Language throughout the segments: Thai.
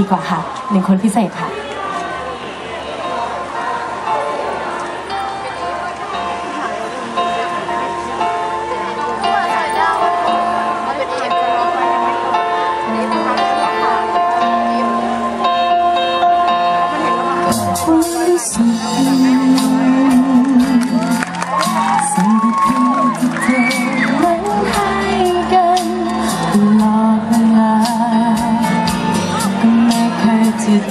ดีกว่าค่ะหนึ่งคนพิเศษค่ะความรู้สึก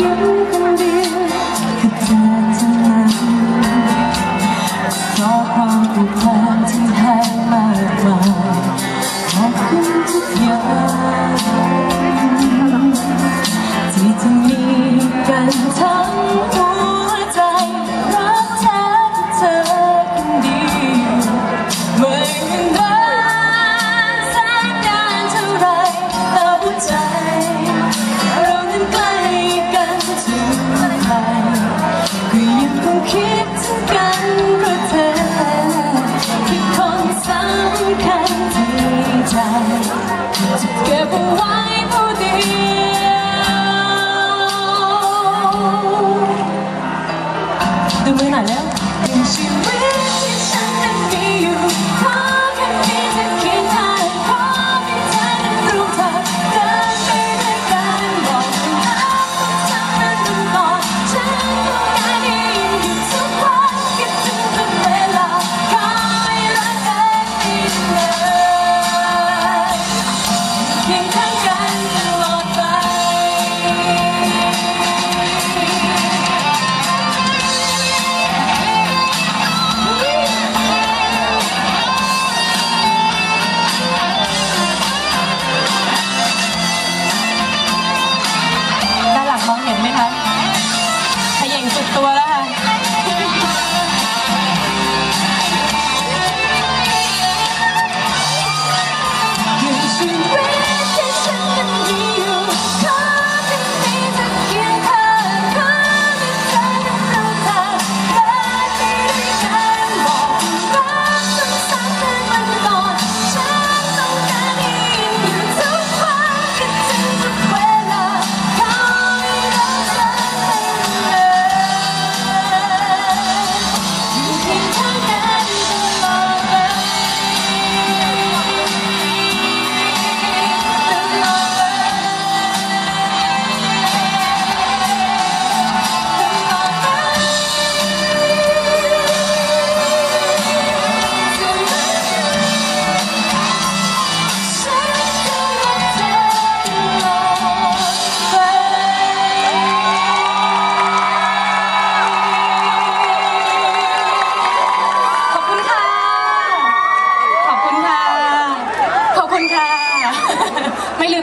you.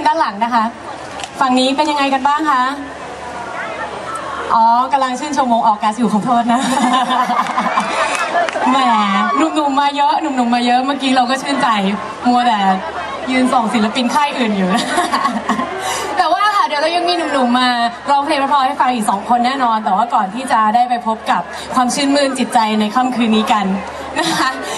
ด้านหลังนะคะ ฝั่งนี้เป็นยังไงกันบ้างคะ อ๋อกำลังชื่นชมวงออกกาสอยู่ขอโทษนะ แหมหนุ่มๆมาเยอะหนุ่มๆมาเยอะ เมื่อกี้เราก็ชื่นใจ มัวแต่ยืนส่องศิลปินค่ายอื่นอยู่ แต่ว่าค่ะเดี๋ยวเรายังมีหนุ่มๆมาร้องเพลงเพราะๆให้ฟังอีกสองคนแน่นอน แต่ว่าก่อนที่จะได้ไปพบกับความชื่นมื่นจิตใจในค่ำคืนนี้กันนะคะ